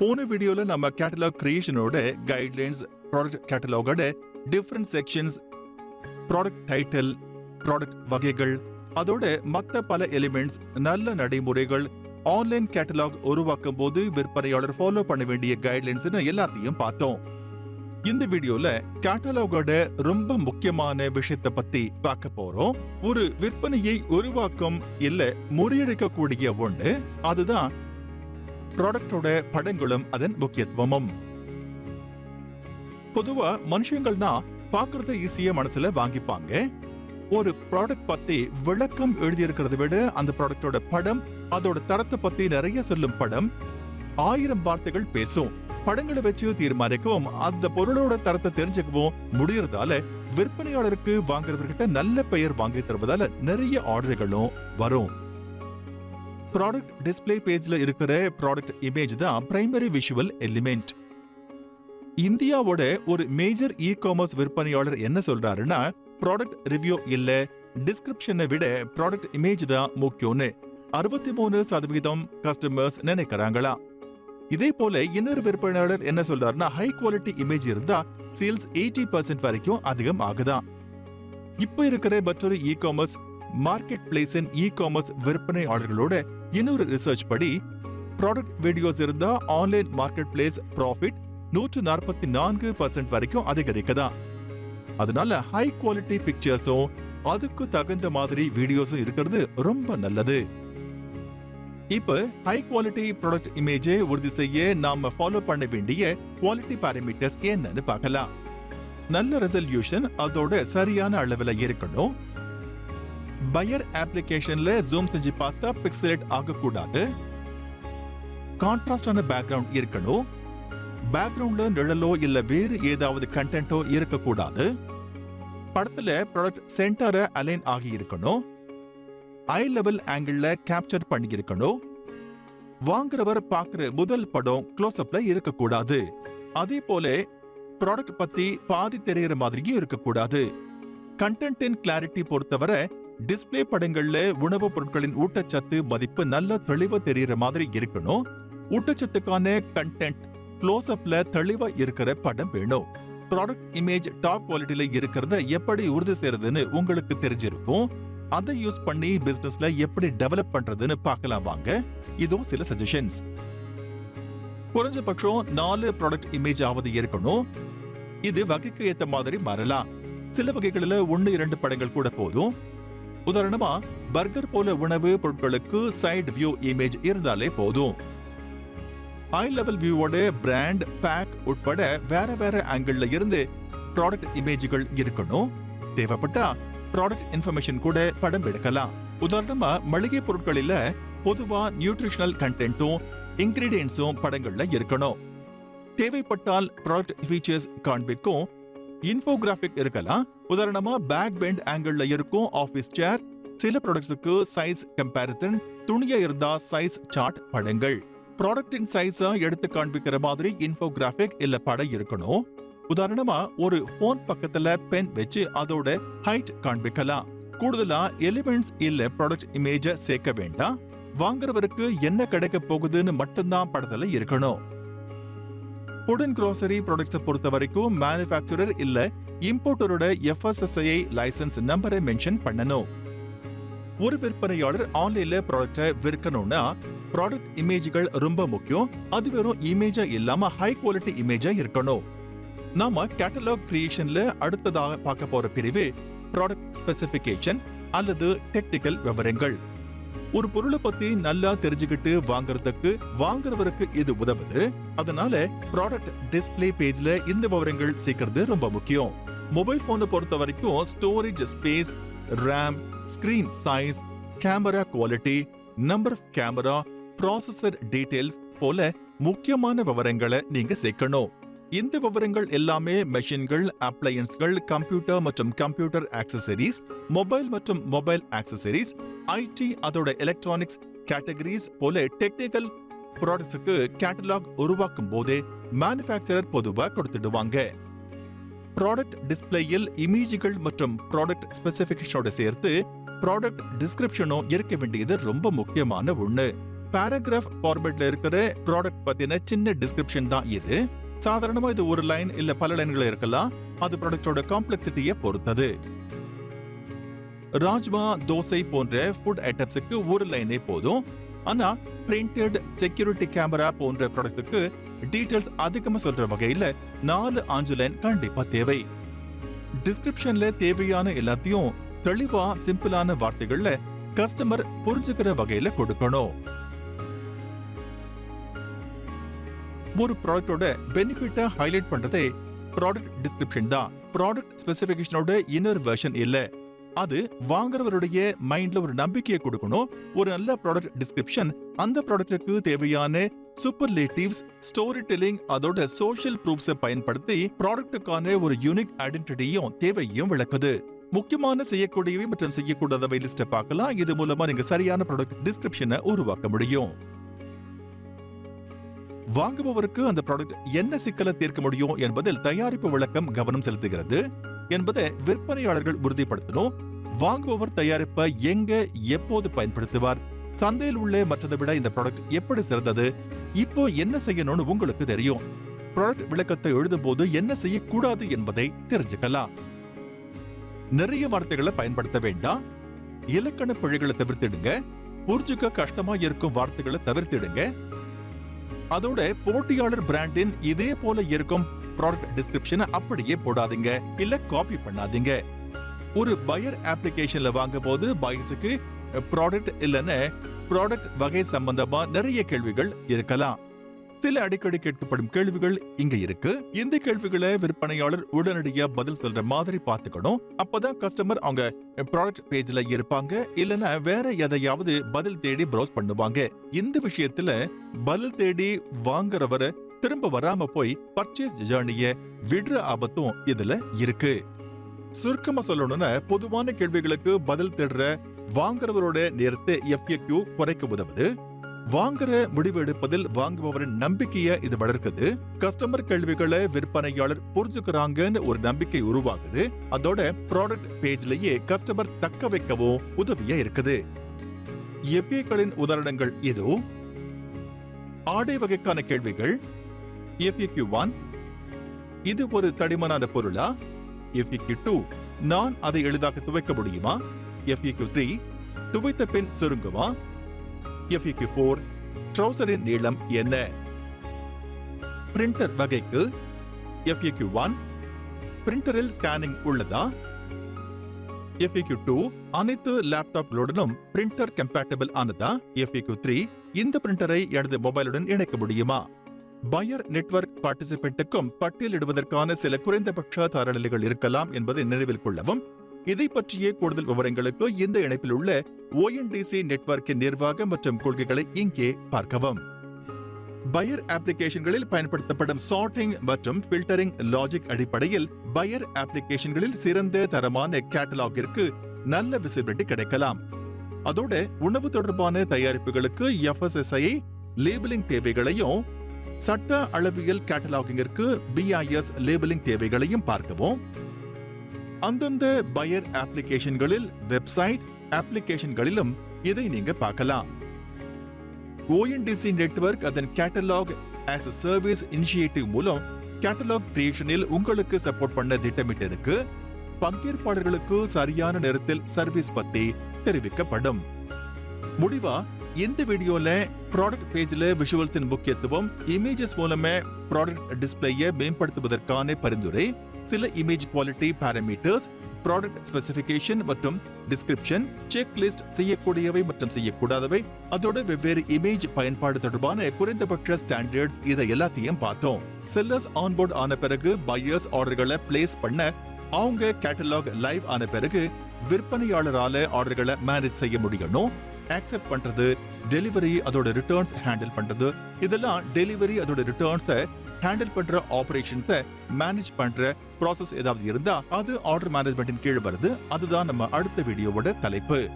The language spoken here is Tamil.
போன வீடியோல நம்ம கேட்டலாக் கிரியேஷனோட guidelines product கேட்டலாகோட different sections product title product வகைகள் அதோட மற்ற பல எலிமெண்ட்ஸ் நல்ல நடைமுறைகள் ஆன்லைன் கேட்டலாக் உருவாக்கும் போது விற்பனையாளர் ஃபாலோ பண்ண வேண்டிய கைட்லைன்ஸ்னு எல்லாத்தையும் பார்த்தோம். இந்த வீடியோல கேட்டலாகோட ரொம்ப முக்கியமான விஷயத்தை பத்தி பார்க்க போறோம். ஒரு விற்பனையை உருவாக்கும் இல்ல முறியடிக்கக்கூடிய ஒண்ணு அதுதான் ப்ராடக்டோட படங்களும் அதன் முக்கியத்துவமும். பொதுவா மனுஷங்கள்னா பாக்குறத ஈஸியா மனசுல வாங்கிப்பாங்க. ஒரு ப்ராடக்ட் பத்தி விளக்கம் எழுதியிருக்கிறத விட அந்த ப்ராடக்டோட படம் அதோட தரத்தை பத்தி நிறைய சொல்லும் படம் ஆயிரம் வார்த்தைகள் பேசும் படங்களை வச்சு தீர்மானிக்கவும் அந்த பொருளோட தரத்தை தெரிஞ்சுக்கவும் முடியறதால விற்பனையாளருக்கு வாங்குறவர்கிட்ட நல்ல பெயர் வாங்கி தருவதால நிறைய ஆர்டர்களும் வரும். ப்ராடக்ட் டிஸ்ப்ளே பேஜ்ல இருக்கிற ப்ராடக்ட் இமேஜ் தான் பிரைமரி விஷுவல் எலிமெண்ட் இந்தியாவோட ஒரு மேஜர் இ காமர்ஸ் விற்பனையாளர் என்ன சொல்றாருன்னா ப்ராடக்ட் ரிவ்யூ இல்ல டிஸ்கிரிப்ஷனை விட ப்ராடக்ட் இமேஜ் தான் முக்கியம்னு அறுபத்தி மூணு சதவீதம் கஸ்டமர்ஸ் நினைக்கிறாங்களா? இதே போல இன்னொரு விற்பனையாளர் என்ன சொல்றாருன்னா ஹை குவாலிட்டி இமேஜ் இருந்தா சேல்ஸ் எயிட்டி பர்சன்ட் வரைக்கும் அதிகம் ஆகுதான் இப்ப இருக்கிற மற்றொரு இ காமர்ஸ் மார்க்கெட் பிளேஸின் இ காமர்ஸ் விற்பனையாளர்களோட இன்னொரு ரிசர்ச் படி ப்ராடக்ட் வீடியோஸ் இருந்தா ஆன்லைன் மார்க்கெட் பிளேஸ் ப்ராஃபிட் நூற்று நாற்பத்தி நான்கு பர்சன்ட் வரைக்கும் அதிகரிக்கதா அதனால ஹை குவாலிட்டி பிக்சர்ஸும் அதுக்கு தகுந்த மாதிரி வீடியோஸும் இருக்கிறது ரொம்ப நல்லது. இப்ப ஹை குவாலிட்டி ப்ராடக்ட் இமேஜை உறுதி செய்ய நாம ஃபாலோ பண்ண வேண்டிய குவாலிட்டி பாராமீட்டர்ஸ் என்னன்னு பார்க்கலாம். நல்ல ரெசல்யூஷன் அதோட சரியான அளவுல இருக்கணும். பயர் அப்ளிகேஷன்ல ஜூம் செஞ்சு பார்த்தா பிக்சலேட் ஆகக்கூடாது. கான்ட்ராஸ்டான பேக்ரவுண்ட் இருக்கணும். பேக்ரவுண்ட்ல நிழலோ இல்ல வேறு ஏதாவது கண்டென்ட்டோ இருக்கக்கூடாது. படத்துல ப்ராடக்ட் சென்டரை அலைன் ஆகி இருக்கணும். ஐ லெவல் ஆங்கிள் கேப்சர் பண்ணியிருக்கணும் வாங்குறவர் பார்க்குற முதல் படம் க்ளோஸ் அப்ல இருக்கக்கூடாது. அதே போல ப்ராடக்ட் பத்தி பாதி தெரியற மாதிரியும் இருக்கக்கூடாது. கண்டென்ட்டின் கிளாரிட்டி பொறுத்தவரை டிஸ்ப்ளே படங்கள்ல உணவுப் பொருட்களின் ஊட்டச்சத்து மதிப்பு நல்ல தெளிவா தெரியற மாதிரி இருக்கணும். ஊட்டச்சத்துக்கான கண்டென்ட் க்ளோஸ் அப்ல தெளிவா இருக்கிற படம் வேணும். ப்ராடக்ட் இமேஜ் டாப் குவாலிட்டியில இருக்கிறத எப்படி உறுதி செய்யறதுன்னு உங்களுக்கு தெரிஞ்சிருக்கும். அதை யூஸ் பண்ணி பிசினஸ்ல எப்படி டெவலப் பண்றதுன்னு பார்க்கலாம் வாங்க. இதுவும் சில சஜஷன்ஸ் குறைஞ்சபட்சம் நாலு ப்ராடக்ட் இமேஜ் ஆவது இருக்கணும். இது வகைக்கு ஏத்த மாதிரி மாறலாம். சில வகைகளில ஒன்னு இரண்டு படங்கள் கூட போதும். உதாரணமா பர்கர் போல உணவு பொருட்களுக்கு சைடு வியூ இமேஜ் இருந்தாலே போதும். ஹை லெவல் வியூவோட பிராண்ட் பேக் உட்பட வேற வேற ஆங்கிள் இருந்து ப்ராடக்ட் இமேஜ்கள் இருக்கணும். தேவைப்பட்டா ப்ராடக்ட் இன்ஃபர்மேஷன் கூட படம் எடுக்கலாம். உதாரணமா மளிகை பொருட்களில பொதுவா நியூட்ரிஷனல் கண்டென்ட்டும் இன்கிரீடியன்ஸும் படங்கள்ல இருக்கணும். தேவைப்பட்டால் ப்ராடக்ட் ஃபீச்சர்ஸ் காண்பிக்கும் இன்ஃபோகிராஃபிக் இருக்கலாம். உதாரணமா பேக் பெண்ட் ஆங்கிள் இருக்கும் ஆஃபீஸ் சேர் சில ப்ராடக்ட்ஸுக்கு சைஸ் கம்பேரிசன் துணியா இருந்தா சைஸ் சார்ட் படங்கள். ப்ராடக்டின் சைஸா எடுத்து காண்பிக்கிற மாதிரி இன்ஃபோகிராஃபிக் இல்ல படம் இருக்கணும். உதாரணமா ஒரு போன் பக்கத்துல பென் வச்சு அதோட ஹைட் காண்பிக்கலாம். கூடுதலா எலிமெண்ட்ஸ் இல்ல ப்ராடக்ட் இமேஜ சேர்க்க வேண்டாம். வாங்குறவருக்கு என்ன கிடைக்க போகுதுன்னு மட்டும்தான் படத்துல இருக்கணும். ஃபுட் அண்ட் க்ரோசரி ப்ராடக்ட்ஸை பொறுத்த வரைக்கும் மேனுஃபேக்சரர் இல்ல இம்போர்ட்டரோட எஃப்எஸ்எஸ்ஐ லைசன்ஸ் நம்பரை மென்ஷன் பண்ணணும். ஒரு விற்பனையாளர் ஆன்லைன்ல ப்ராடக்டை விற்கணும்னா ப்ராடக்ட் இமேஜ்கள் ரொம்ப முக்கியம். அது வெறும் இமேஜா இல்லாம ஹை குவாலிட்டி இமேஜா இருக்கணும். நாம கேட்டலாக் கிரியேஷன்ல அடுத்ததாக பார்க்க போற பிரிவு ப்ராடக்ட் ஸ்பெசிபிகேஷன் அல்லது டெக்னிக்கல் விவரங்கள். ஒரு பொருளை பத்தி நல்லா தெரிஞ்சுக்கிட்டு வாங்குறதுக்கு வாங்குறவருக்கு இது உதவுது? அதனால ப்ராடக்ட் டிஸ்ப்ளே பேஜ்ல இந்த விவரங்கள் சேர்க்கறது ரொம்ப முக்கியம். மொபைல் போனை பொறுத்த வரைக்கும் storage space RAM screen size camera quality number of camera processor details போல முக்கியமான விவரங்களை நீங்க சேர்க்கணும். இந்த விவரங்கள் எல்லாமே மெஷின்கள் அப்ளையன்ஸ்கள் கம்ப்யூட்டர் மற்றும் கம்ப்யூட்டர் ஆக்சசரிஸ் மொபைல் மற்றும் மொபைல் ஆக்சசரிஸ் ஐடி அதோட எலக்ட்ரானிக்ஸ் கேட்டகரிஸ் போல டெக்னிக்கல் ப்ராடக்ட்ஸுக்கு கேட்டலாக் உருவாக்கும் போதே மேனுஃபேக்சரர் பொதுவா கொடுத்துடுவாங்க. ப்ராடக்ட் டிஸ்ப்ளேயில் இமேஜுகள் மற்றும் ப்ராடக்ட் ஸ்பெசிஃபிகேஷனோட சேர்த்து ப்ராடக்ட் டிஸ்கிரிப்ஷனும் இருக்க வேண்டியது ரொம்ப முக்கியமான ஒன்று பேராகிராஃப் ஃபார்மேட்ல இருக்கிற ப்ராடக்ட் பத்தின சின்ன டிஸ்கிரிப்ஷன் தான் இது. சாதாரணமா இது ஒரு லைன் இல்ல பல லைன்கள் இருக்கலாம். அது ப்ராடக்டோட காம்ப்ளெக்சிட்டியை பொறுத்தது. ராஜ்மா தோசை போன்ற ஃபுட் ஐட்டம்ஸுக்கு ஒரு லைனே போதும். ஆனா பிரிண்டட் செக்யூரிட்டி கேமரா போன்ற ப்ராடக்ட்டுக்கு டீட்டெயில்ஸ் அதிகமா சொல்ற வகையில நாலு அஞ்சு லைன் கண்டிப்பா தேவை. டிஸ்கிரிப்ஷன்ல தேவையான எல்லாத்தையும் தெளிவா சிம்பிளான வார்த்தைகள்ல கஸ்டமர் புரிஞ்சுக்கிற வகையில கொடுக்கணும். ஒரு ப்ராடக்டோட பெனிஃபிட்டை ஹைலைட் பண்றதே ப்ராடக்ட் டிஸ்கிரிப்ஷன் தான். ப்ராடக்ட் ஸ்பெசிபிகேஷனோட இன்னொரு வெர்ஷன் இல்ல. அது வாங்குறவருடைய மைண்ட்ல ஒரு நம்பிக்கையை கொடுக்கணும். ஒரு நல்ல ப்ராடக்ட் டிஸ்கிரிப்ஷன் அந்த ப்ராடக்ட்டுக்கு தேவையான சூப்பர்லேட்டிவ்ஸ் ஸ்டோரி டெல்லிங் அதோட சோஷியல் ப்ரூஃப்ஸை பயன்படுத்தி ப்ராடக்ட்டுக்கான ஒரு யூனிக் ஐடென்டிட்டியும் தேவையும் விளக்குது. முக்கியமான செய்யக்கூடியவை மற்றும் செய்யக்கூடாதவை லிஸ்ட்டை பார்க்கலாம். இது மூலமா நீங்க சரியான ப்ராடக்ட் டிஸ்கிரிப்ஷனை உருவாக்க முடியும். வாங்குபவருக்கு அந்த ப்ராடக்ட் என்ன சிக்கலை தீர்க்க முடியும் என்பதில் தயாரிப்பு விளக்கம் கவனம் செலுத்துகிறது என்பதை விற்பனையாளர்கள் உறுதிப்படுத்தணும். வாங்குபவர் தயாரிப்பை எங்க எப்போது பயன்படுத்துவார்? சந்தையில் உள்ள மற்றதை விட இந்த ப்ராடக்ட் எப்படி சிறந்தது? இப்போ என்ன செய்யணும்னு உங்களுக்கு தெரியும். ப்ராடக்ட் விளக்கத்தை எழுதும் போது என்ன செய்யக்கூடாது என்பதை தெரிஞ்சுக்கலாம். நிறைய வார்த்தைகளை பயன்படுத்த வேண்டாம். இலக்கண பிழைகளை தவிர்த்திடுங்க. புரிஞ்சுக்க கஷ்டமா இருக்கும் வார்த்தைகளை தவிர்த்திடுங்க. அதோட போட்டியாளர் பிராண்டின் இதே போல இருக்கும் ப்ராடக்ட் டிஸ்கிரிப்ஷனை அப்படியே போடாதீங்க இல்ல காப்பி பண்ணாதீங்க. ஒரு பயர் அப்ளிகேஷன்ல வாங்கும் போது பைஸுக்கு ப்ராடக்ட் இல்லைன்னு ப்ராடக்ட் வகை சம்பந்தமா நிறைய கேள்விகள் இருக்கலாம். சில அடிக்கடி கேட்கப்படும் கேள்விகள் இங்க இருக்கு. இந்த கேள்விகளை விற்பனையாளர் உடனடியா பதில் சொல்ற மாதிரி பாத்துக்கணும் அப்பதான் கஸ்டமர் அவங்க ப்ராடக்ட் பேஜ்ல இருப்பாங்க. இல்லனா வேற எதையாவது பதில் தேடி ப்ரௌஸ் பண்ணுவாங்க. இந்த விஷயத்துல பதில் தேடி வாங்குறவரை திரும்ப வராம போய் பர்ச்சேஸ் ஜேர்னிய விடுற ஆபத்தும் இதுல இருக்கு. சுருக்கமா சொல்லணும்னா பொதுவான கேள்விகளுக்கு பதில் தேடுற வாங்குறவரோட நேரத்தை எஃப்ஏக்யூ குறைக்க உதவுது. வாங்குற முடிவு எடுப்பதில் வாங்குபவரின் நம்பிக்கையை இது வளர்க்குது. கஸ்டமர் கேள்விகளை விற்பனையாளர் புரிஞ்சுக்கிறாங்கன்னு ஒரு நம்பிக்கை உருவாகுது. அதோட ப்ராடக்ட் பேஜ்லயே கஸ்டமர் தக்க வைக்கவும் உதவியா இருக்குது. எஃப்ஏக்களின் உதாரணங்கள் இதோ ஆடை வகைக்கான கேள்விகள். எஃப்ஏக்யூ ஒன் இது ஒரு தடிமனான பொருளா? எஃப்ஏக்யூ டூ நான் அதை எளிதாக துவைக்க முடியுமா? எஃப்ஏக்யூ த்ரீ துவைத்த பின் சுருங்குமா எஃப்இக்கு ஃபோர் ட்ரௌசரின் நீளம் என்ன? பிரிண்டர் வகைக்கு எஃப்இக்கு ஒன் பிரிண்டரில் ஸ்கேனிங் உள்ளதா? FAQ டூ அனைத்து லேப்டாப்களுடனும் பிரிண்டர் கம்பேட்டபிள் ஆனதா? FAQ த்ரீ இந்த பிரிண்டரை எனது மொபைலுடன் இணைக்க முடியுமா? பயர் நெட்வொர்க் பார்ட்டிசிபென்ட்டுக்கும் பட்டியலிடுவதற்கான சில குறைந்தபட்ச தரநிலைகள் இருக்கலாம் என்பதை நினைவில் கொள்ளவும் இதை பற்றிய கூடுதல் விவரங்களுக்கு இந்த இணைப்பில் உள்ள ஓஎன்டிசி நெட்வொர்க்கின் நிர்வாக மற்றும் கொள்கைகளை இங்கே பார்க்கவும். பயர் அப்ளிகேஷன்களில் பயன்படுத்தப்படும் சார்ட்டிங் மற்றும் ஃபில்டரிங் லாஜிக் அடிப்படையில் பயர் அப்ளிகேஷன்களில் சிறந்த தரமான கேட்டலாகிற்கு நல்ல விசிபிலிட்டி கிடைக்கலாம். அதோட உணவு தொடர்பான தயாரிப்புகளுக்கு எஃப்எஸ்எஸ்ஐ லேபிளிங் தேவைகளையும் சட்ட அளவியல் கேட்டலாகிங்கிற்கு பிஐஎஸ் லேபிளிங் தேவைகளையும் பார்க்கவும். அந்தந்த பயர் அப்ளிகேஷன்களில் வெப்சைட் அப்ளிகேஷன்களிலும் இதை நீங்க பார்க்கலாம். ஓஎன்டிசி நெட்வொர்க் அதன் catalogue as a service initiative மூலம் கேட்டலாக் கிரியேஷனில் உங்களுக்கு சப்போர்ட் பண்ண திட்டமிட்டிருக்கு. பங்கேற்பாளர்களுக்கு சரியான நேரத்தில் சர்வீஸ் பத்தி தெரிவிக்கப்படும். முடிவா இந்த வீடியோல ப்ராடக்ட் பேஜ்ல விஷுவல்ஸின் முக்கியத்துவம் இமேஜஸ் மூலமே ப்ராடக்ட் டிஸ்பிளேயை மேம்படுத்துவதற்கான பரிந்துரை சில image quality parameters product specification மற்றும் டிஸ்கிரிப்ஷன் செக் லிஸ்ட் செய்யக்கூடியவை மற்றும் செய்யக்கூடாதவை அதோட வெவ்வேறு இமேஜ் பயன்பாடு தொடர்பான குறைந்தபட்ச ஸ்டாண்டர்ட்ஸ் இதை எல்லாத்தையும் பார்த்தோம். செல்லர்ஸ் ஆன்போர்ட் ஆன பிறகு பையர்ஸ் ஆர்டர்களை பிளேஸ் பண்ண அவங்க கேட்டலாக் லைவ் ஆன பிறகு விற்பனையாளரால ஆர்டர்களை மேனேஜ் செய்ய முடியணும் ஆக்செப்ட் பண்றது டெலிவரி அதோட ரிட்டர்ன்ஸ் ஹேண்டில் பண்றது இதெல்லாம் டெலிவரி அதோட ரிட்டர்ன்ஸை ஹேண்டில் பண்ற ஆபரேஷன்ஸை மேனேஜ் பண்ற ப்ராசஸ் ஏதாவது இருந்தா அது ஆர்டர் மேனேஜ்மெண்ட்டின் கீழ் வருது. அதுதான் நம்ம அடுத்த வீடியோவோட தலைப்பு.